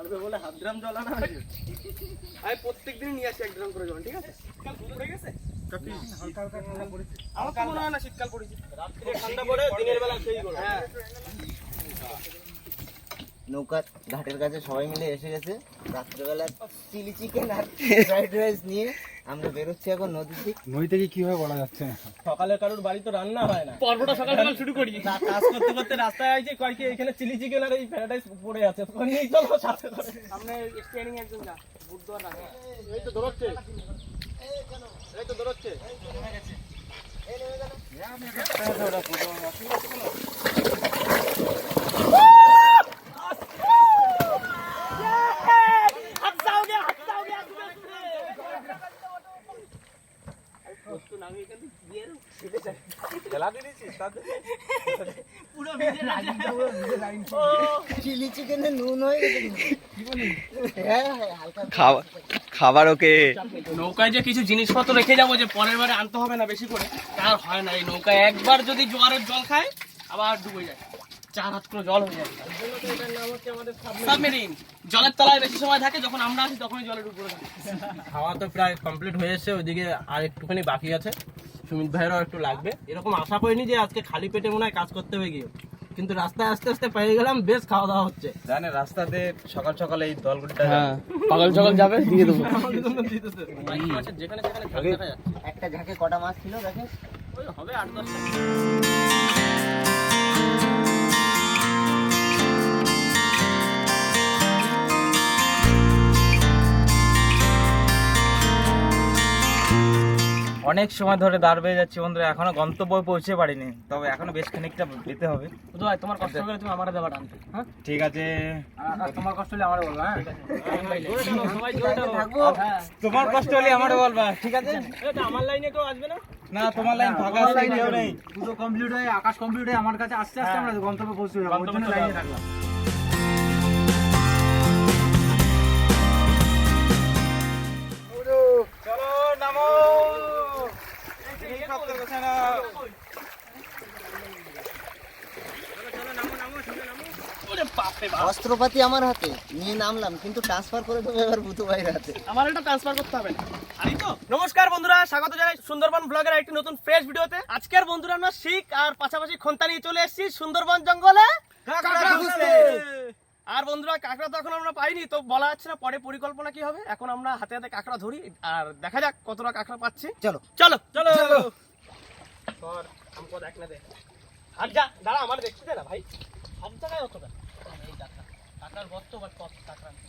পারবে বলে half drum জল আনা হয়েছে? আমি প্রত্যেকদিন নিয়ে আসি এক ড্রাম করে জল ঠিক আছে? শীতকাল হয়ে গেছে? আমার মনে হয় না শীতকাল পড়েছে। রাত্রে ঠান্ডা পড়ে দিনের বেলা সেই হ্যাঁ। নৌকা ঘাটের কাছে সবাই মিলে এসে গেছে। রাত্রেবেলা চিলি চিকেন আর ফ্রাইড রাইস নিয়ে আমরা বেরোচ্ছি এখন নদীর দিক নদী থেকে কীভাবে বলা যাচ্ছে? না সকালে কারোর বাড়ি তো রান্না হয় না। পর্বটা সকাল সকাল শুরু করি। কাজ করতে করতে রাস্তায় আইছে কয় এখানে চিলি চিকেন আর এই প্যারাডাইস পড়ে আছে তখন নিয়ে চলো সাথে সামনে স্ট্যান্ডিং একজন যা বুধবার রাখা এই তো দৌড়চ্ছে এই তো দৌড়চ্ছে নুন হয়ে গেছে কিন্তু। হ্যাঁ হ্যাঁ হালকা খাবার ওকে। নৌকায় যে কিছু জিনিসপত্র রেখে যাব যে পরের বারে আনতে হবে না বেশি করে, তার হয় না। এই নৌকায় একবার যদি জোয়ারের জল খায়, আবার ডুবে যায়। চার হাত করে জল হয়ে যায় সাবমেরিন জলের তলায় বেশি সময় থাকে যখন আমরা আসি তখনই জলের উপরে থাকে। খাওয়া তো প্রায় কমপ্লিট হয়ে এসেছে ওইদিকে আর একটুখানি বাকি আছে। সুমিত ভাইয়েরও একটু লাগবে। এরকম আশা করিনি যে আজকে খালি পেটে মনে হয় কাজ করতে হবে গিয়ে। কিন্তু রাস্তায় আস্তে আস্তে পেয়ে গেলাম বেশ খাওয়া দাওয়া হচ্ছে। জানে রাস্তাতে সকাল সকাল এই দলগুলিটা হ্যাঁ পাগল সকাল যাবে দিয়ে দেবো। যেখানে যেখানে ঝাঁক দেখা যাচ্ছে। একটা ঝাঁকে কটা মাছ ছিল দেখে ওই হবে আট দশটা। অনেক সময় ধরে দাঁড় বেয়ে যাচ্ছি বন্ধুরা এখনও গন্তব্য পৌঁছে পারিনি তবে এখনও বেশ খানিকটা যেতে হবে। ভাই তোমার কষ্ট করে তুমি আমার দেবা টানতে হ্যাঁ? ঠিক আছে। তোমার কষ্ট হলে আমার বলব হ্যাঁ? হ্যাঁ। তোমার কষ্ট হলে আমারও বলবা ঠিক আছে? আমার লাইনে কেউ আসবে না? না তোমার লাইন ফাঁকা আছে। কেউ নেই। পুরো কমপ্লিট হয়ে আকাশ কমপ্লিট হয়ে আমার কাছে আস্তে আস্তে আমরা গন্তব্যে পৌঁছে যাব ওই জন্য লাইনে থাকলাম। অস্ত্রপাতি আমার হাতে নিয়ে নামলাম কিন্তু ট্রান্সফার করে দেবো এবার বুতু ভাইয়ের হাতে। আমার এটা ট্রান্সফার করতে হবে। নমস্কার বন্ধুরা স্বাগত জানাই সুন্দরবন ব্লগের একটি নতুন ফ্রেশ ভিডিওতে। আজকের বন্ধুরা আমরা শিখ আর পাশাপাশি খন্তা নিয়ে চলে এসেছি সুন্দরবন জঙ্গলে। আর বন্ধুরা কাঁকড়া তো এখন আমরা পাইনি তো বলা যাচ্ছে না পরে পরিকল্পনা কি হবে। এখন আমরা হাতে হাতে কাঁকড়া ধরি আর দেখা যাক কতটা কাঁকড়া পাচ্ছি। চলো চলো। চলো। সর हमको देखने दे হাট যা দাঁড়া আমার দেখতে দে না ভাই সব জায়গায় অতটা এই কাঁকড়া কাঁকড়ার গর্ত বাট কত কাঁকড়া নেই।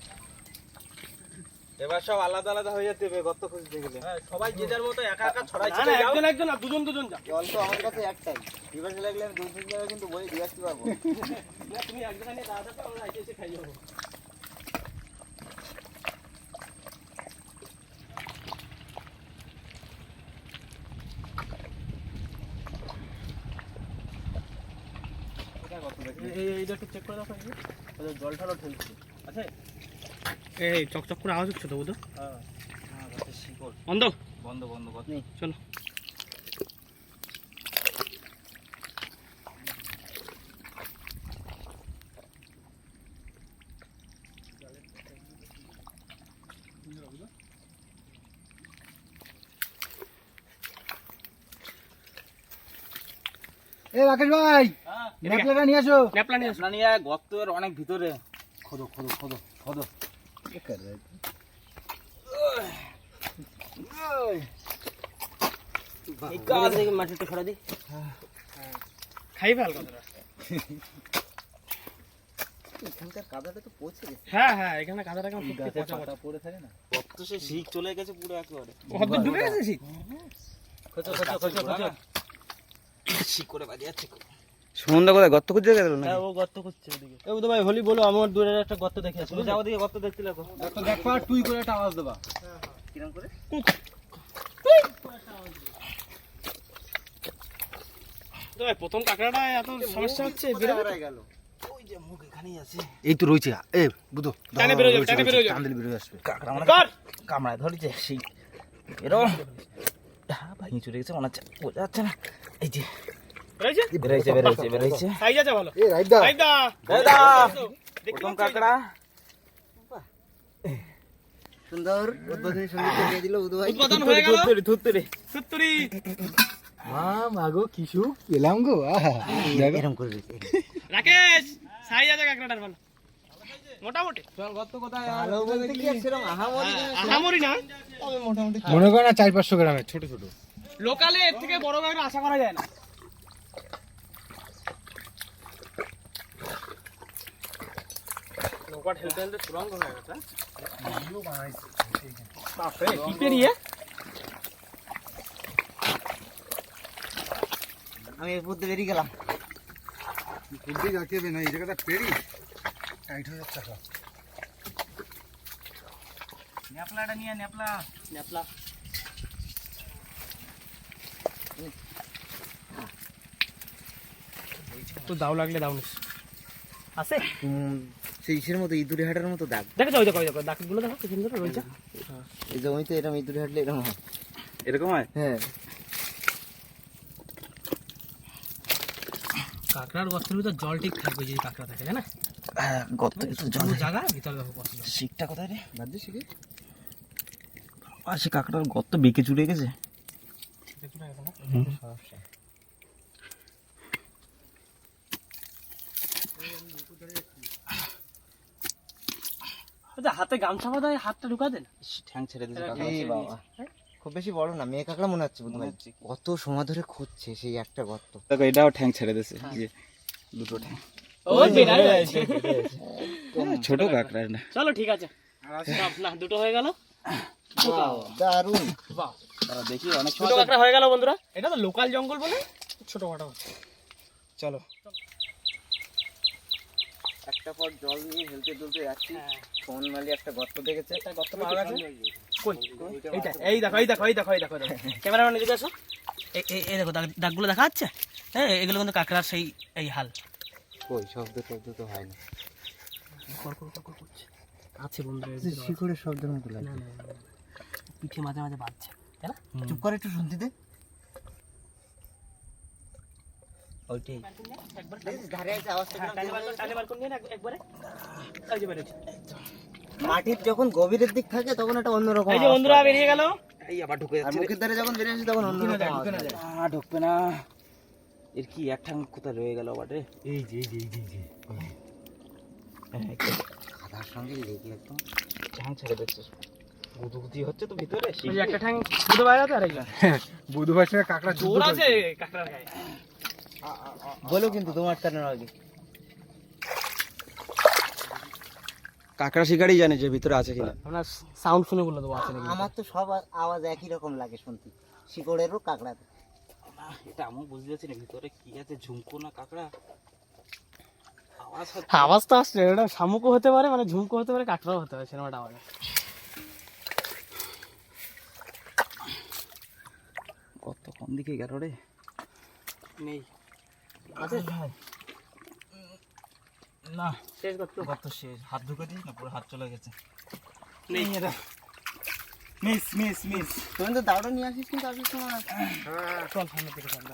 এবার সব আলাদা আলাদা হয়ে যেতে হবে গর্ত খুঁজতে গেলে হ্যাঁ, সবাই যে যার মতো একা একা ছড়াই ছিটিয়ে যাও। একজন একজন না দুজন দুজন যাও জল তো আমার কাছে একটাই বিভাগ লাগলে আমি দুই তিন জায়গায় কিন্তু বই দিয়ে আসতে পারবো না তুমি একজনে নিয়ে দাদা তো আমরা এসে এসে খাই যাবো এইটা একটু চেক করে দেখো এই। জল আছে এই চকচক করে আওয়াজ হচ্ছে তো হ্যাঁ? শিকড় বন্ধ। বন্ধ বন্ধ গর্ত চলো। এ রাকেশ ভাই! ন্যাপলাটা নিয়ে আসো। ন্যাপলা নিয়ে আসো। নিয়ে গর্তের অনেক ভিতরে। খোদো খোদো খোদো খোদো। মাটিটা সরা দি খাই ফেল কথাটা এখানকার কাদাটা তো গেছে। হ্যাঁ হ্যাঁ এখানে কাদাটা কেমন পড়ে থাকে না? গর্ত সে শিক চলে গেছে পুরো একেবারে। কত ডুবে গেছে শীত। খোঁচো খোঁচো খোঁচো খোঁচো। শিক করে যাচ্ছে সুমন্দা কোথায়? গর্ত খুঁজে গেল হ্যাঁ ও গর্ত করছে ওদিকে। এ বুধ ভাই হোলি বলো আমার দূরের একটা গর্ত দেখে আসো। যাও দিকে গর্ত দেখতে লাগো। আর তুই করে একটা আওয়াজ দেবা। কিরম করে? তো ভাই প্রথম কাঁকড়াটা এত সমস্যা হচ্ছে গেল? ওই যে মুখ এখানেই আছে। এই তো রয়েছে এ বুধো টানে বেরো যাবে টানে বেরো যাবে আসবে। কাকড়া মানে কর? কামড়ায় ধরেছে শিক এরো হ্যাঁ ভাঙি চলে গেছে মনে হচ্ছে বোঝা যাচ্ছে না। এই যে বেরোইছে? বেরোইছে বেরোইছে সাইজ আছে ভালো এ রাইদা। সাইজ দা প্রথম কাকড়া। সুন্দর। উদ্বোধনী সংগীত দিয়ে দিল উদয় উদ্বোধন হয়ে গেল। ধুত্তুরি ধুত্তুরি সুত্তুরি মা মাগো কিশু পেলাম গো আহা। এরকম করবে রাকেশ সাইজ আছে কাঁকড়াটার ভালো মোটামুটি। ভালো বলতে কি আর সেরকম আহামরি না, আহামরি না? তবে মোটামুটি মনে করো না চার পাঁচশো গ্রামের ছোট ছোট। লোকালে এর থেকে বড় কাঁকড়া আশা করা যায় না। নৌকা ঠেলতে ঠেলতে সুরঙ্গ হয়ে গেছে বাপরে, কি পেরিয়ে আমি এর মধ্যে বেরিয়ে গেলাম বুদ্ধি যাকে না এই জায়গাটা পেরি টাইট হয়ে যাচ্ছে সব ন্যাপলাটা নিয়ে ন্যাপলা ন্যাপলা তো দাও লাগলে দাও নিস আছে উম, সেই ইসের মতো ইঁদুরে হাঁটার মতো দাগ। দেখো ওই দেখো ওই দেখো দাগগুলো দেখো কি সুন্দর রয়েছে। এই জমিতে এরকম ইঁদুরে হাঁটলে এরকম হয়। এরকম হয়? হ্যাঁ। কাঁকড়ার গর্তের ভিতর জল ঠিক থাকবে যদি কাঁকড়া থাকে না? হ্যাঁ গত একটু জল জায়গা ভিতরে দেখো কত শিকটা কোথায় রে? বাদ দিয়ে শিখে। আর সে কাকড়ার গর্ত বেঁকে চুড়ে গেছে। হাতে গামছা বাঁধা হাতটা ঢুকা দেন ঠ্যাং ছেড়ে বাবা। খুব বেশি বড় না মেয়ে কাকড়া মনে হচ্ছে বুধবার কত সময় ধরে খুঁজছে সেই একটা গর্ত। দেখো এটাও ঠ্যাং ছেড়ে দিয়েছে যে দুটো ঠ্যাং। ছোট কাকড়া না চলো ঠিক আছে। না দুটো হয়ে গেল? দারুণ দেখি অনেক ছোট কাঁকড়া হয়ে গেল বন্ধুরা? এটা তো লোকাল জঙ্গল বলে ছোট কাটা চলো। একটা পর জল নিয়ে হেলতে দুলতে যাচ্ছি। ফোন মালি একটা গর্ত দেখেছে। একটা গর্ত পাওয়া গেছে কই? এইটা এই দেখো এই দেখো এই দেখো এই দেখো ক্যামেরাম্যান এদিকে আসো। এই দেখো দাগ- দাগগুলো দেখা যাচ্ছে? হ্যাঁ এগুলো কিন্তু কাঁকড়ার সেই এই হাল। কই? শব্দ টব্দ তো হয় না। আছে বন্ধুরা শিকড়ের শব্দের মতো লাগে। পিঠে মাঝে মাঝে বাজছে তাই না? চুপ করে একটু শুনতে দে। ওইটাই একবার ধারে আছে আওয়াজটা টানে বার কর, টানে বার করে নিয়ে না এক- একবারে। এই যে বেরোচ্ছে। মাটির যখন গভীরের দিক থাকে তখন একটা অন্যরকম এই যে বন্ধুরা বেরিয়ে গেল। এই আবার ঢুকে যাচ্ছে মুখের ধারে যখন বেরিয়ে আসে তখন অন্যরকম ঢুকবে না। এর কি এক ঠ্যাং কোথায় রয়ে গেল আবার এই যে এই যে এই যে, এই যে হ্যাঁ, একটা খাদার সঙ্গে লেগে একদম। ঠ্যাং ছেড়ে দিচ্ছে গুদগুদি হচ্ছে তো ভিতরে একটা আছে আর বুধবার সঙ্গে কাঁকড়া জোর আছে কাঁকড়ার গায়ে। বলো কিন্তু তোমার টানার আগে। কাকড়া শিকারই জানে যে ভিতরে আছে কিনা। আমরা সাউন্ড শুনে বলে দেবো আছে নাকি আমার তো সব আওয়াজ একই রকম লাগে শুনতে। শিকড়েরও কাকড়া এটা আমি বুঝতে পারছি না ভিতরে কি আছে ঝুমকো না কাকড়া? আওয়াজ আওয়াজ তো আসছে এটা শামুকও হতে পারে মানে ঝুমকো হতে পারে কাঁকড়াও হতে পারে সিনেমাটা আওয়াজ। কত কোন দিকে গেল রে? নেই। আছে? না। শেষ করতে কত শেষ। হাত ঢুকে দিস না পুরো হাত চলে গেছে। নেই মিস মিস মিস তুমি তো দাউটা নিয়ে আসিস কিন্তু আসিস চল সামনের দিকে চল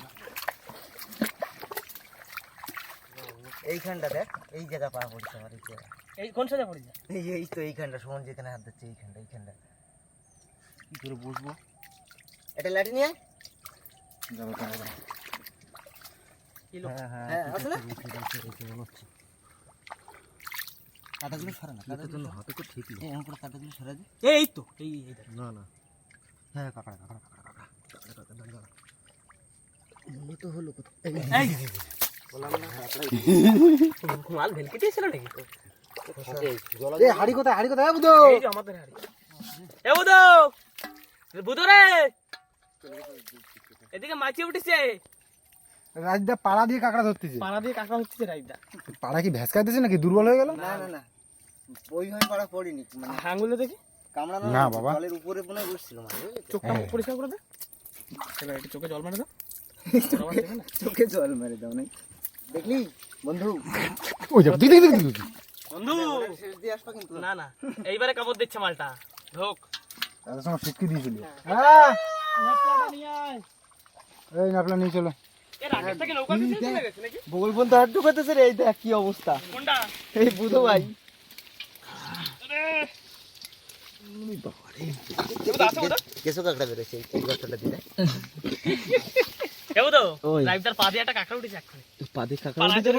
এইখানটা দেখ এই জায়গা পাওয়া পড়ছে আমার এই জায়গা। এই কোন সাজা এই এই তো এইখানটা সুমন যেখানে হাত দিচ্ছে এইখানটা এইখানটা। কি করে বসবো? এটা লাঠি নিয়ে? হ্যাঁ আসলে কাটাগুলো সরা না কাটাগুলো হাতে তো ঠিক এই এরকম করে কাটাগুলো সরা দে। এই এই তো এই এই না না। হ্যাঁ কাকড়া কাকড়া কাকড়া কাকড়া। কাকড়া কাকড়া দাঁড়া দাঁড়া মনে তো হলো কোথাও এই। মাল ভেলকে দিয়েছিল নাকি এ হাড়ি কোথায় হাড়ি কোথায় বুধ? এই যে আমাদের হাড়ি। এ বুধো! বুধো রে! এদিকে মাছি উঠেছে। রাজদা পাড়া দিয়ে কাঁকড়া ধরতেছে। পাড়া দিয়ে কাকা হচ্ছে রাইদা পাড়া কি ভ্যাসকা দিতেছে নাকি? দুর্বল হয়ে গেল? না না না। ওইভাবে পাড়া পড়িনি মানে আঙুলে দেখি। কামড়ানো না, বাবা। জলের উপরে মনে হয় বসছিল মানে চোখটা পরিষ্কার করে দে। এবার একটু চোখে জল মারে দাও। দেখে। চোখে জল মেরে দাও নাই দেখলি? বন্ধু। ওই যাক দিদি দিদি দিদি বন্ধু! শেষ দিয়ে আসবা কিন্তু। না না। এইবারে কাপড় দিচ্ছে মালটা। ঢোক। তাদের সঙ্গে ফিটকি দিয়েছিলি হ্যাঁ। এই নাপলা নিয়ে চলো। এ রাকেশ থেকে নৌকা দিয়ে চলে গেছে নাকি? বগল বন্ধু হাত ঢুকাতেছে রে এই দেখ কি অবস্থা। এই বুধো ভাই। কেঁচো কাঁকড়া বেরোচ্ছে এই- এই গর্তটা দিলে কেউ তো ওই। লাইভটার পা একটা কাঁকড়া উঠেছে এক্ষুনি। পাদে কাকা পালাতে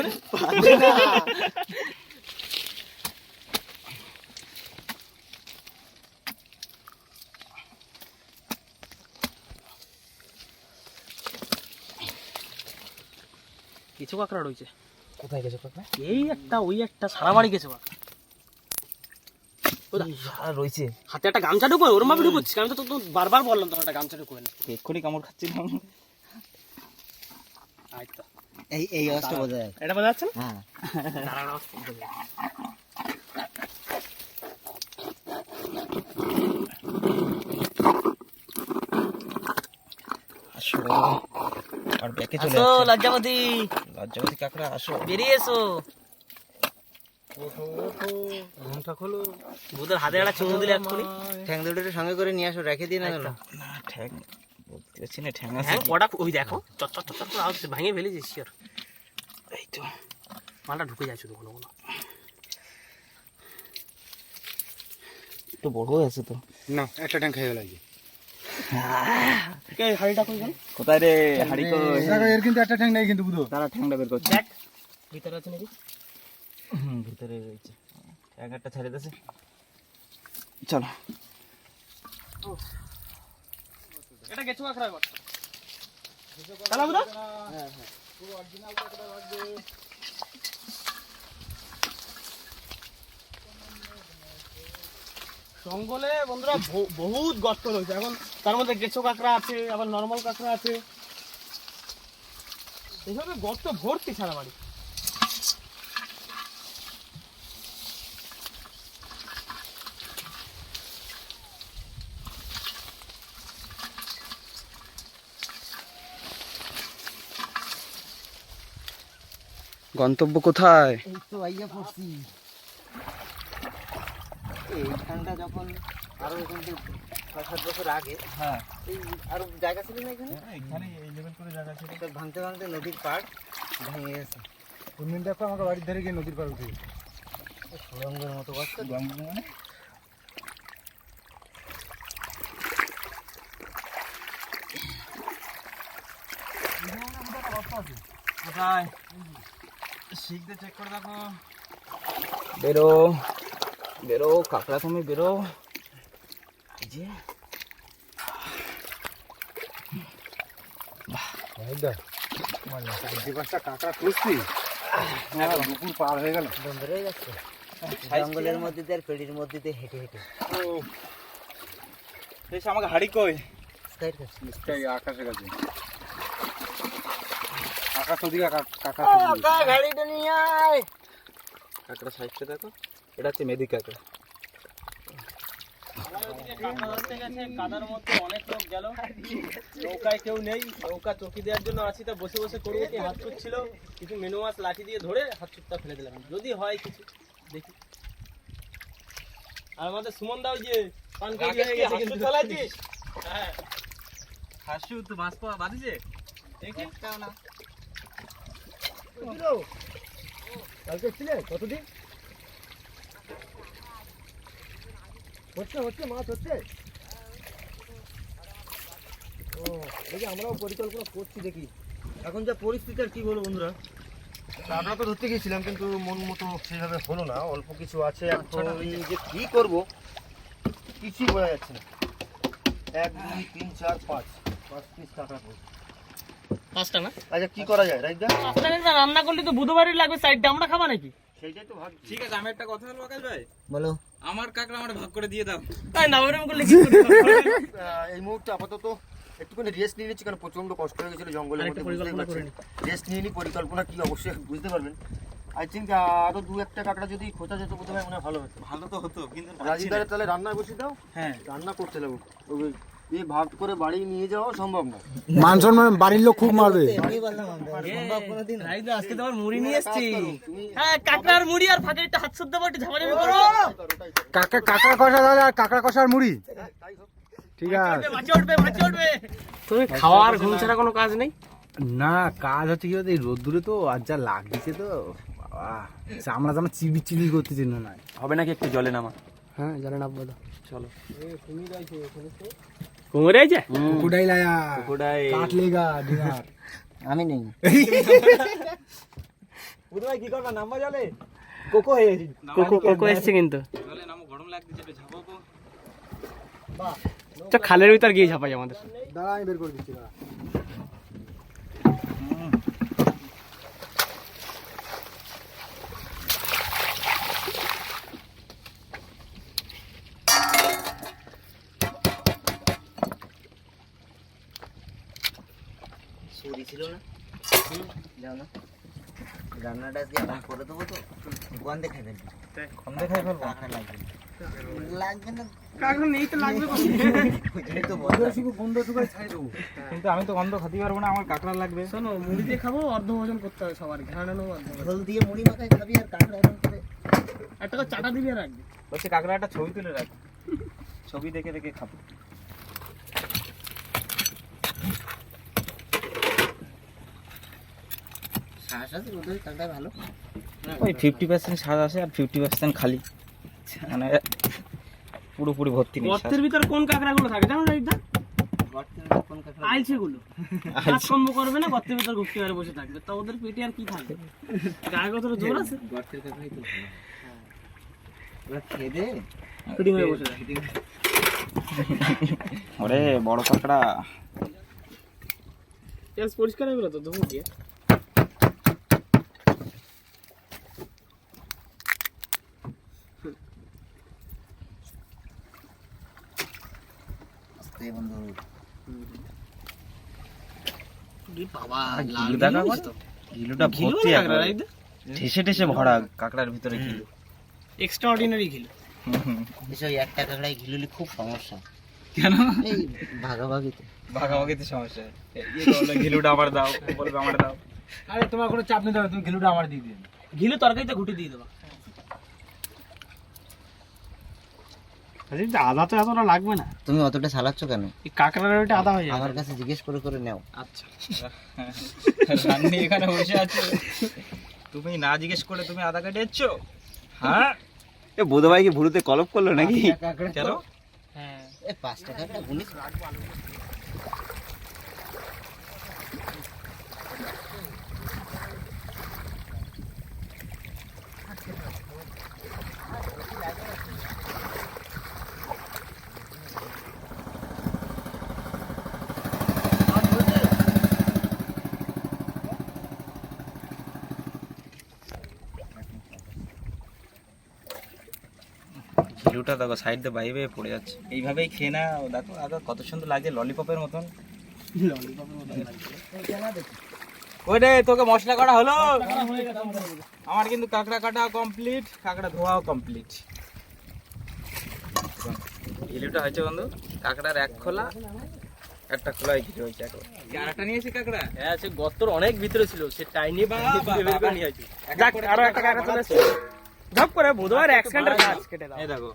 কিছু কাঁকড়া রয়েছে। কোথায় গেছে কাকা এই একটা ওই একটা সারা বাড়ি গেছে কাঁকড়া। রয়েছে। হাতে একটা গামছা ঢুকো ওরম ভাবে ঢুকোচ্ছিস। আমি তো বারবার বললাম তোর একটা গামছা ঢুকো না। এক্ষুনি কামড় খাচ্ছিলাম। এই এই অবস্থা বোঝা যায় এটা বোঝা যাচ্ছে হ্যাঁ। আর ব্যাকে চলে আসো লজ্জাপতি লজ্জাবতী কাকড়া আসো। বেরিয়ে এসো। ঘুমটা খোলো। বুধের হাতে একটা চুমু দিলে এক্ষুনি। ঠ্যাং সঙ্গে করে নিয়ে আসো রেখে না না ঠ্যাং বলতে পারছি না ঠ্যাং আছে। কটা ওই দেখো চট চট চট করে আওয়াজ হচ্ছে, ভেঙে ফেলেছিস শিওর এই তো। মালটা ঢুকে যায় শুধু কোনো কোনো। একটু বড় হয়ে আছে তো। না একটা ট্যাঙ্ক খেয়ে গেল হাড়িটা কই গেল? কোথায় রে? হাড়ি কই? এর কিন্তু একটা ট্যাঙ্ক নেই কিন্তু বুধো। তারা ঠ্যাংটা বের করছে। দেখ ভিতরে আছে নাকি? ভিতরে রয়েছে। ঠ্যাং একটা ছেড়ে দিয়েছে চলো। এটা গেছো কাকড়া এবার কালা বুদা জঙ্গলে বন্ধুরা বহুত গর্ত রয়েছে। এখন তার মধ্যে গেছো কাঁকড়া আছে আবার নর্মাল কাঁকড়া আছে। এইভাবে গর্ত ভর্তি সারা বাড়ি। গন্তব্য কোথায়? এই তো আইয়া পড়ছি। এইখানটা যখন আরও এখান থেকে ছয় সাত বছর আগে হ্যাঁ। এই আরও জায়গা ছিল না এখানে? এখানে এই লেভেল করে জায়গা ছিল। তো ভাঙতে ভাঙতে নদীর পাড় ভেঙে গেছে। কোনদিন দেখো আমাকে বাড়ির ধারে গিয়ে নদীর পাড় উঠে সুরঙ্গের মতো কষ্ট মানে? কোথায়? শিখতে চেক করে দেখো। বেরো। বেরো কাঁকড়া তুমি বেরো। যে। কাঁকড়া খুঁজছি দুপুর পার হয়ে গেল। বন্ধ হয়ে যাচ্ছে জঙ্গলের মধ্যে দিয়ে আর পেড়ির মধ্যে দিয়ে হেঁটে হেঁটে। বেশ আমাকে হাড়ি কই? আকাশ ওদিকে আকা- কাকা গাড়িটা নিয়ে আয়। কাকড়া সাইজটা দেখো। এটা হচ্ছে মেদি কাকড়া কাদার মধ্যে অনেক লোক গেল নৌকায় কেউ নেই নৌকা চকি দেওয়ার জন্য আছি তা বসে বসে করব কি? হাত চুট ছিল কিছু মেনু মাছ লাঠি দিয়ে ধরে হাত চুটটা ফেলে দিলাম যদি হয় কিছু দেখি। আর আমাদের সুমন দাও যে পান হয়ে গেছে কিন্তু চালাচ্ছিস হ্যাঁ। হাসু তো মাছ পাওয়া বাঁধিছে দেখি। না। কালকে ছিলে কতদিন? হচ্ছে হচ্ছে মাছ হচ্ছে। ও দেখি আমরাও পরিকল্পনা করছি দেখি। এখন যা পরিস্থিতি আর কি বলব বন্ধুরা? আমরা তো ধরতে গেছিলাম কিন্তু মন মতো সেইভাবে হলো না। অল্প কিছু আছে এখন যে কি করব কিছুই বোঝা যাচ্ছে না। এক দুই তিন চার পাঁচ। পাঁচ পিস টাকা পাঁচটা না? আচ্ছা কি করা যায় রাইট পাঁচটা নিয়ে রান্না করলে তো বুধবারই লাগবে সাইডটা। আমরা খাবা নাকি? সেইটাই তো ভাবছি। ঠিক আছে আমি একটা কথা বলব আকাশ ভাই? বলো। আমার কাকড়া আমার ভাগ করে দিয়ে দাও। তাই না ওরকম করলে কি এই মুহূর্তে আপাতত একটুখানি রেস্ট নিয়ে নিচ্ছি কারণ প্রচণ্ড কষ্ট হয়ে গেছিল জঙ্গলের মধ্যে বুঝতেই পারছেন। রেস্ট নিয়ে নি পরিকল্পনা কি অবশ্যই বুঝতে পারবেন। আই থিঙ্ক আরও দু একটা কাকড়া যদি খোঁজা যেত বোধ হয় মনে হয় ভালো হতো। ভালো তো হতো কিন্তু রাজিদারে তাহলে রান্না বসিয়ে দাও। হ্যাঁ। রান্না করতে লাগবো ওই এই ভাগ করে বাড়ি নিয়ে যাওয়া সম্ভব না। মান সম্মান বাড়ির লোক খুব মারবে। আমরা আজকে তোমার মুড়ি নিয়ে এসছি হ্যাঁ কাকড়ার মুড়ি আর ফাঁকে একটা হাত শুদ্ধ বাটি করব কাকা কাকা কষা দাদা আর কাকড়া কষার মুড়ি। ঠিক আছে। মাছি উঠবে মাছি উঠবে তুমি খাওয়া আর ঘুম ছাড়া কোনো কাজ নেই? না কাজ হচ্ছে কি এই রোদ্দুরে তো আর যা লাগছে তো বাবা। চামড়া চামড়া চিবি চিবি করতেছে না না হবে নাকি একটু জলে নামা? হ্যাঁ জলে নামবো তো। চলো। কুমির আছে কুকুডাই লায়া। কাট লেগা ডিনার। আমি নেই। বুধভাই কি করবা? নাম্বা জলে? কোকো হয়ে গেছি। কোকো কোকো এসেছে কিন্তু। জলে নামো গরম লাগতেছে একটু ঝাপাবো চ খালের ভিতর গিয়ে ঝাপাই আমাদের। দাঁড়া আমি বের করে দিচ্ছি দাঁড়া। ছিল না। যাও না। রান্নাটা আজকে করে দেবো তো। গন্ধে খাই ফেলবি। কম দেখাই ফেলব? কাঁকড়া লাগবে। লাগবে না। কাকড়া নেই তো লাগবে তো শুধু গন্ধ ছাই দেবো। কিন্তু আমি তো গন্ধ খাতে পারব না আমার কাঁকড়া লাগবে। শোনো মুড়ি দিয়ে খাব অর্ধ ভোজন করতে হবে সবার। ঘাড়ানো অর্ধ দিয়ে মুড়ি মাখায় খাবি আর কাঁকড়া করে। একটা করে চাটা দিবি আর রাখবি। বলছি কাঁকড়া একটা ছবি তুলে রাখ। ছবি দেখে দেখে খাব। শ্বাস আছে ওদের কাঁকড়া ভালো। ওই ফিফটি পার্সেন্ট স্বাদ আছে আর ফিফটি পার্সেন্ট খালি। মানে পুরোপুরি ভর্তি নেই স্বাদ। গর্তের ভিতর কোন কাঁকড়াগুলো থাকে জানো রাইদা গর্তের কোন কাঁকড়া আইছে গুলো কাজকর্ম করবে না গর্তের ভিতর মারে বসে থাকবে। তা ওদের পেটে আর কি থাকবে গায়ে কত জোর আছে? গর্তের কাঁকড়াই তো ওরা খেয়ে দে ফিটিং হয়ে বসে থাকে। ওরে বড় কাঁকড়া। পরিষ্কার হয়ে গেলো তো দুপুর দিয়ে? আস্তে বন্ধু বাবা ঘিলু দেখা তো। ঘিলুটা ভর্তি ঠেসে ঠেসে ভরা কাঁকড়ার ভিতরে ঘিলু এক্সট্রা অর্ডিনারি ঘিলু এসব একটা কাঁকড়ায় খুব সমস্যা। কেন? এই ভাগাভাগিতে। ভাগাভাগিতে সমস্যা। ইয়ে আমার দাও বলবে আমার দাও। আরে তোমার কোনো চাপ নিতে হবে তুমি গেলুটা আমার দিয়ে দিন ঘিলু তরকারিতে ঘুটে দিয়ে দেবা। আদা তো এতটা লাগবে না। তুমি অতটা চালাচ্ছ কেন? এই কাঁকড়ার ওইটা আদা হয়ে আমার কাছে জিজ্ঞেস করে করে নাও। আচ্ছা। রান্নি এখানে বসে আছে। তুমি না জিজ্ঞেস করে তুমি আদা হ্যাঁ? এ বোধভাই কি ভুরুতে কলপ করল নাকি? কেন হ্যাঁ। এ পাঁচ টাকা গুনিস? ঘিলুটা দেখো সাইড দিয়ে বাইরে পড়ে যাচ্ছে। এইভাবেই খেয়ে না দেখো আদা কত সুন্দর লাগছে ললিপপের মতন। ওই রে তোকে মশলা করা হলো? আমার কিন্তু কাঁকড়া কাটা কমপ্লিট কাঁকড়া ধোয়াও কমপ্লিট ঘিলুটা হয়েছে বন্ধু কাঁকড়ার এক খোলা একটা খোলাই ঘিলু হয়েছে এখন। আরেকটা নিয়েছি কাঁকড়া? হ্যাঁ সে গর্তর অনেক ভিতরে ছিল সে টাইনি বা আরও একটা কাকা চলে ঝপ করে বুধবার এক সেকেন্ডের কাজ কেটে দাও। এই দেখো।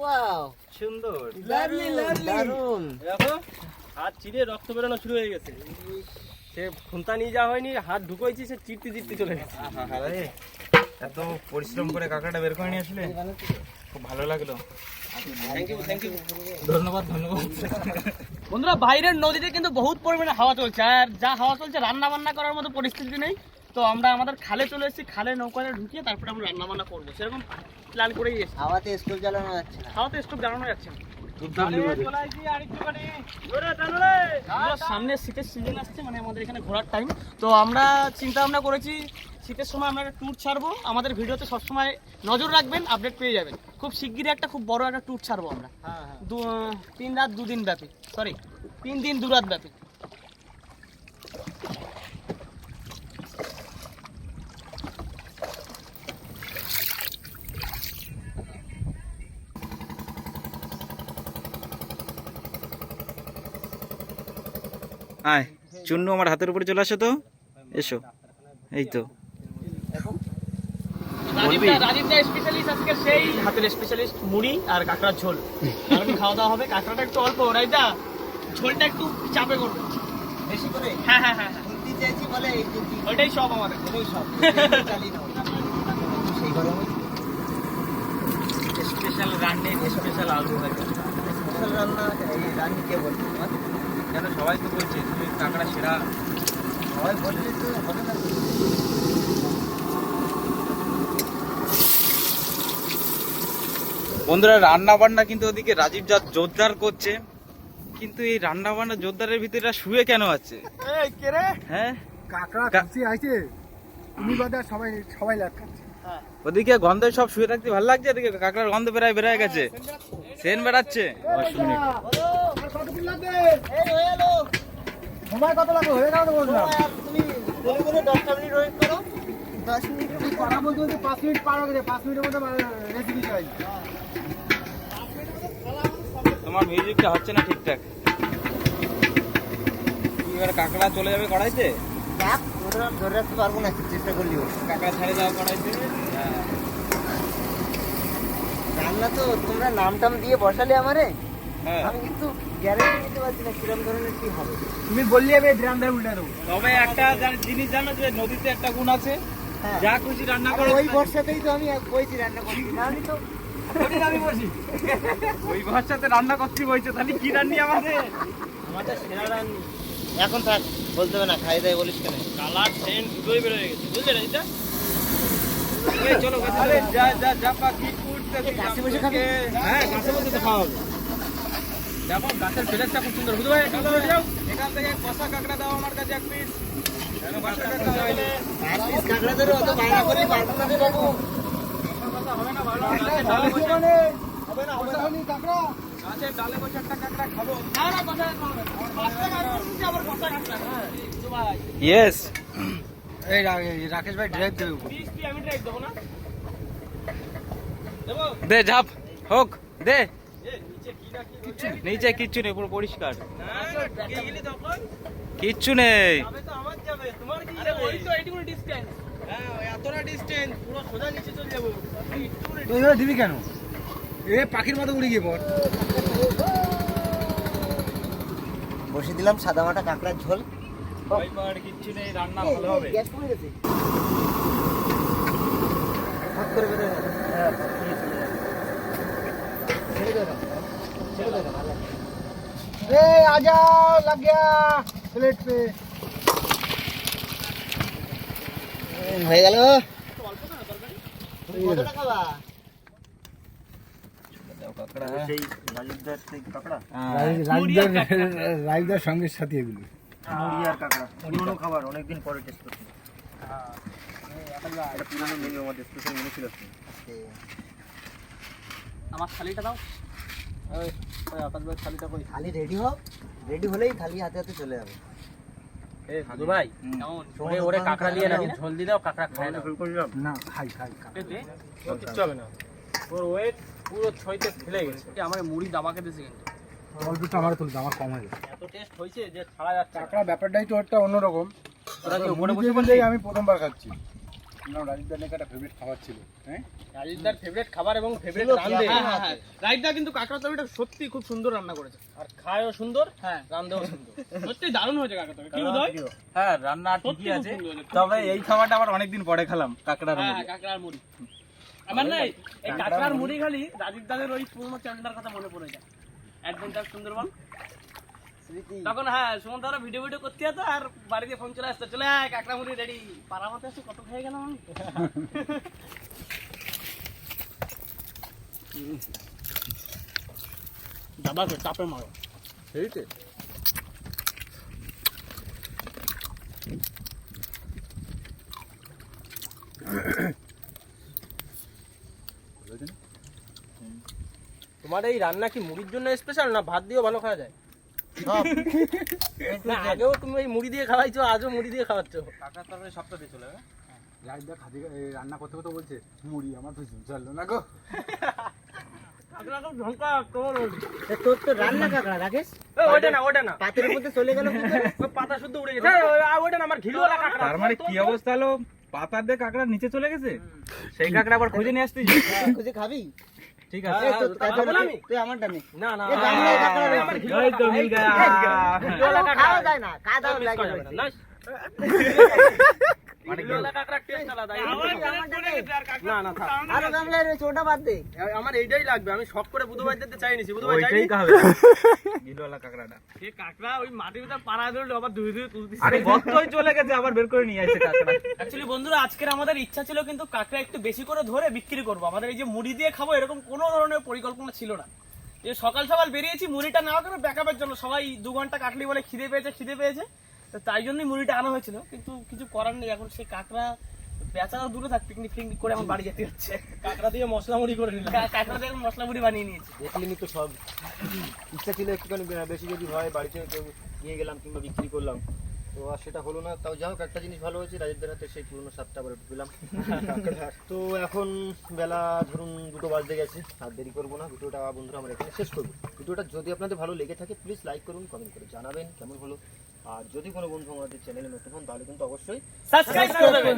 ওয়াও। সুন্দর। দারুণ দেখো হাত চিরে রক্ত বেরোনো শুরু হয়ে গেছে। সে খুন্তা নিয়ে যাওয়া হয়নি হাত ঢুকোইছি সে চিরতে চিরতে চলে গেছে। এত পরিশ্রম করে কাঁকড়াটা বের করে নিয়ে আসলে? খুব ভালো লাগল। ধন্যবাদ ধন্যবাদ। বন্ধুরা বাইরের নদীতে কিন্তু বহুত পরিমাণে হাওয়া চলছে। আর যা হাওয়া চলছে রান্না বান্না করার মতো পরিস্থিতি নেই। তো আমরা আমাদের খালে চলে এসেছি খালে নৌকাতে ঢুকিয়ে তারপরে আমরা রান্না বান্না করব। সেরকম প্ল্যান করেই এসেছি। হাওয়াতে স্কুল চালানো যাচ্ছে না। হাওয়াতে স্টোভ জ্বালানো যাচ্ছে না। সামনে শীতের সিজন আসছে মানে আমাদের এখানে ঘোরার টাইম তো আমরা চিন্তা ভাবনা করেছি শীতের সময় আমরা একটা ট্যুর ছাড়বো। আমাদের ভিডিওতে সবসময় নজর রাখবেন আপডেট পেয়ে যাবেন। খুব শিগগিরই একটা খুব বড় একটা ট্যুর ছাড়বো আমরা। দু- তিন রাত দুদিন ব্যাপী। সরি তিন দিন দু রাত ব্যাপী। আয় চুন্নু আমার হাতের উপরে চলে আসো তো? এসো এই তো। রাজীবদা রাজীবদা স্পেশালিস্ট আজকে সেই হাতের স্পেশালিস্ট মুড়ি আর কাঁকড়ার ঝোল। কারণ খাওয়া দাওয়া হবে? কাঁকড়াটা একটু অল্প রাইদা ঝোলটা একটু চাপে করবে। বেশি করে? হ্যাঁ হ্যাঁ হ্যাঁ হ্যাঁ। বলে এই যে কি ওইটাই সব আমাদের। ওই সব। চালিয়ে নাও সেই গরমে। স্পেশাল রান্নে স্পেশাল আলু স্পেশাল রান্না এই রান্নি কে বলছে তোমার? কেন সবাই তো বলছে তুমি কাঁকড়া সেরা। সবাই বললে তো হবে না। বন্ধুরা রান্না বান্না কিন্তু ওদিকে রাজীব যা জোরদার করছে কিন্তু এই রান্না বান্না জোরদারের ভিতরে শুয়ে কেন আছে? হ্যাঁ? কাকড়া কা- খুশি তুমি বাদে সবাই সবাই লাগ খাচ্ছে। ওদিকে গন্ধে সব শুয়ে থাকতে ভালো লাগছে? এদিকে কাঁকড়ার গন্ধ বেড়ায় বেড়ায় গেছে। সেন বেড়াচ্ছে। লাগবে সময় কত লাগবে হয়ে গেল তুমি বলে বলে দশটা মিনিট ওয়েট করো। দশ মিনিট কথা বলতে বলতে পাঁচ মিনিট পার হয়ে গেছে পাঁচ মিনিটের মধ্যে রেসিপি চাই। তোমার মিউজিকটা হচ্ছে না ঠিকঠাক? এবার কাঁকড়া চলে যাবে কড়াইতে? ধরে রাখতে পারব না চেষ্টা করলেও কাঁকড়া ছেড়ে দাও কড়াইতে। রান্না তো তোমরা নাম টাম দিয়ে বসালে আমারে? হ্যাঁ আমি কিন্তু গ্যারেন্টি নিতে পারছি না কিরম ধরনের কি হবে। তুমি বললি আমি ড্রাম দিয়ে উল্টে দেবো। তবে একটা জিনিস জানো যে নদীতে একটা গুণ আছে? হ্যাঁ। যা খুশি রান্না করো। ওই বর্ষাতেই তো আমি বইছি রান্না করছি। না আমি তো আমি বসি ওই ভাষাতে রান্না করতে বলছে তাহলে কি রান্নি আমাদের? আমাদের সেরা রান্নি। এখন থাক বলতে হবে না খাই দাই বলিস কেন? কালার সেন্ট দুটোই বেরোয় গেছে। বুঝলে রাজিদা এই চলো যা যা যা পাখি উঠতে গাছে বসে খাবি? হ্যাঁ গাছে বসে তো খাওয়া হবে। দেখো গাছের ফ্লেভারটা খুব সুন্দর। বুঝতে পারছ? এখান থেকে যাও এখান থেকে কষা কাঁকড়া দাও? আমার কাছে এক পিস রাকেশ ভাই ড্রাইভ দেবে? দে ঝাপ। হোক দে। নিচে কিচ্ছু নেই। পুরো পরিষ্কার না ব্যাগটা গেলি তখন কিচ্ছু নেই। যাবে তো আমার তোমার কি যাবে ওই তো এইটুকু ডিসটেন্স হ্যাঁ ওই এতটা ডিসটেন্স পুরো সোজা নিচে চলে যাব তুই এভাবে দিবি কেন? এ পাখির মতো উড়ে গিয়ে পড়। বসে দিলাম সাদা মাটা কাঁকড়ার ঝোল। কিচ্ছু নেই রান্না ভালো হবে। গ্যাস কমে গেছে। হাত করে ए आ जाओ लग गया प्लेट पे হয়ে গেল কতটা খাবা সেই রাজুদার সেই কাঁকড়া রাইদার সঙ্গে সাথে এগুলো মুড়ি আর কাঁকড়া পুরোনো খাবার অনেকদিন পরে টেস্ট করছি এটা পুরোনো মেনু আমাদের স্পেশাল মেনু ছিল আমার থালিটা দাও থালি রেডি হোক রেডি হলেই থালি হাতে হাতে চলে যাবে। দাদু ভাই কেমন? ওরে ওরে কাঁকড়া নিয়ে ঝোল দিয়ে দাও কাঁকড়া খায় না। না খাই খাই। কিচ্ছু হবে না। ওর ওয়েট পুরো ছয়তে ফেলে গেছে। আমার মুড়ি দাবা খেতেছে কিন্তু। অল্প আমার তুলতে আমার কম হয়ে গেছে। এত টেস্ট হয়েছে যে ছাড়া যাচ্ছে কাঁকড়া ব্যাপারটাই তো একটা অন্যরকম। আমি প্রথমবার খাচ্ছি। রাজীবদার নাকি একটা ফেভারিট খাবার ছিল হ্যাঁ? রাজীবদার ফেভারিট খাবার এবং ফেভারিট রান্ধে। হ্যাঁ, হ্যাঁ হ্যাঁ রাইটদা কিন্তু কাঁকড়া তরকারিটা সত্যি খুব সুন্দর রান্না করেছে। আর খায়ও সুন্দর হ্যাঁ। রান্ধেও সুন্দর। সত্যি দারুণ হয়েছে কাঁকড়া তরকারি কি বোধ হ্যাঁ রান্না ঠিকই আছে? তবে এই খাবারটা আবার অনেকদিন পরে খেলাম কাঁকড়ার হ্যাঁ মুড়ি। কাঁকড়ার মুড়ি। আমার না এই কাঁকড়ার মুড়ি। খালি রাজীব দাদের ওই পুরোনো চ্যানেলটার কথা মনে পড়ে যায়। অ্যাডভেঞ্চার সুন্দরবন। তখন হ্যাঁ সুমন তারা ভিডিও ভিডিও করতে যেত আর বাড়িতে ফোন চলে আসতো। চলে আয় কাঁকড়া মুড়ি রেডি পাড়া মতো এসে কত খেয়ে গেলাম আমি। দাদা চাপে মারো। সেইতে তোমার এই রান্না কি মুড়ির জন্য স্পেশাল না ভাত দিয়েও ভালো খাওয়া যায়? আগেও তুমি মুড়ি দিয়ে খাওয়াইছো আজও মুড়ি দিয়ে খাওয়াচ্ছ। কাঁকড়ার তরকারি সপ্তাহে চলে যাবে খাদি রান্না করতে করতে বলছে মুড়ি আমার তো চলল না গো। কাঁকড়া খুব ঝঙ্কা তোর তো রান্না কাঁকড়া রাকেশ। ওটা না ওটা না। পাতের মধ্যে চলে গেল কি করে? ওই পাতা শুদ্ধ উড়ে গেছে। ওটা না আমার ঘিলুয়ালা কাঁকড়া। তার মানে কি অবস্থা হলো? পাতার দিয়ে কাঁকড়া নিচে চলে গেছে? সেই কাঁকড়া আবার খুঁজে নিয়ে আসতে খুঁজে খাবি? ঠিক হ্যাঁ, আছে হ্যাঁ? তুই আমারটা নে না না এ, গামলায় কাঁকড়া এ, রয়েছে। আমার ওই ঘিলুয়ালা তো। মিল গয়া খাওয়া যায় না জায়গা করবে না, রয়েছে। না। বিলওয়ালা কাঁকড়ার টেস্ট আলাদা এই না না থাক। আরও গামলা রয়েছে ওটা বাদ দে। আমার এইটাই লাগবে আমি শখ করে বুধবার দিতে চাইনিছি বুধবার ওইটাই খাবে গিলওয়ালা কাঁকড়াটা। সে কাঁকড়া ওই মাটির ভিতর পাড়া ধরলে আবার ধুয়ে ধুয়ে তুলতেছে। আরে গর্তই চলে গেছে আবার বের করে নিয়ে আসছে কাঁকড়া। অ্যাকচুয়ালি বন্ধুরা আজকের আমাদের ইচ্ছা ছিল কিন্তু কাঁকড়া একটু বেশি করে ধরে বিক্রি করব। আমাদের এই যে মুড়ি দিয়ে খাব এরকম কোনো ধরনের পরিকল্পনা ছিল না। যে সকাল সকাল বেরিয়েছি মুড়িটা নেওয়া করে ব্যাকআপের জন্য সবাই দু ঘণ্টা কাটলি বলে খিদে পেয়েছে খিদে পেয়েছে। তো তাই জন্যই মুড়িটা আনা হয়েছিল কিন্তু কিছু করার নেই এখন সে কাঁকড়া বেচা দূরে থাক পিকনিক ফিকনিক করে আমার বাড়ি যেতে হচ্ছে। কাঁকড়া দিয়ে মশলা মুড়ি করে নিলাম। কাঁকড়া দিয়ে মশলা মুড়ি বানিয়ে নিয়েছি। দেখলেনি তো সব। ইচ্ছা ছিল একটুখানি বেশি যদি হয় বাড়িতে নিয়ে গেলাম কিংবা বিক্রি করলাম। তো আর সেটা হলো না তাও যাই হোক একটা জিনিস ভালো হয়েছে রাজের হাতে সেই পুরোনো সাতটা আবার পেলাম। তো এখন বেলা ধরুন দুটো বাজতে গেছে আর দেরি করব না ভিডিওটা বন্ধুরা আমরা এখানে শেষ করব। ভিডিওটা যদি আপনাদের ভালো লেগে থাকে প্লিজ লাইক করুন কমেন্ট করে জানাবেন কেমন হলো? আর যদি কোনো বন্ধু আমাদের চ্যানেলে নতুন হন তাহলে কিন্তু অবশ্যই সাবস্ক্রাইব করে দেবেন।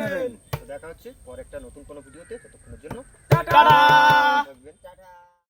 দেখা হচ্ছে পরে একটা নতুন কোনো ভিডিওতে ততক্ষণের জন্য টাটা! টাটা!